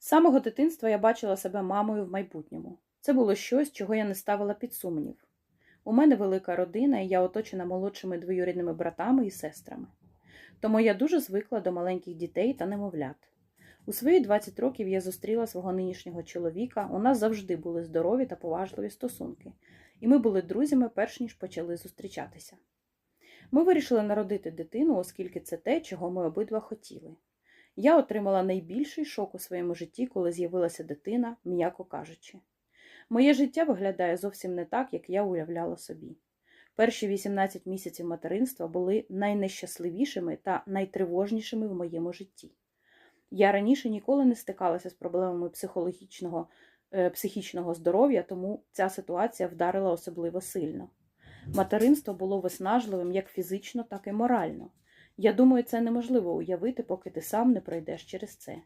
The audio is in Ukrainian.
З самого дитинства я бачила себе мамою в майбутньому. Це було щось, чого я не ставила під сумнів. У мене велика родина, і я оточена молодшими двоюрідними братами і сестрами. Тому я дуже звикла до маленьких дітей та немовлят. У свої 20 років я зустріла свого нинішнього чоловіка. У нас завжди були здорові та поважливі стосунки, і ми були друзями, перш ніж почали зустрічатися. Ми вирішили народити дитину, оскільки це те, чого ми обидва хотіли. Я отримала найбільший шок у своєму житті, коли з'явилася дитина, м'яко кажучи. Моє життя виглядає зовсім не так, як я уявляла собі. Перші 18 місяців материнства були найнещасливішими та найтривожнішими в моєму житті. Я раніше ніколи не стикалася з проблемами психологічного, е, психічного здоров'я, тому ця ситуація вдарила особливо сильно. Материнство було виснажливим як фізично, так і морально. Я думаю, це неможливо уявити, поки ти сам не пройдеш через це.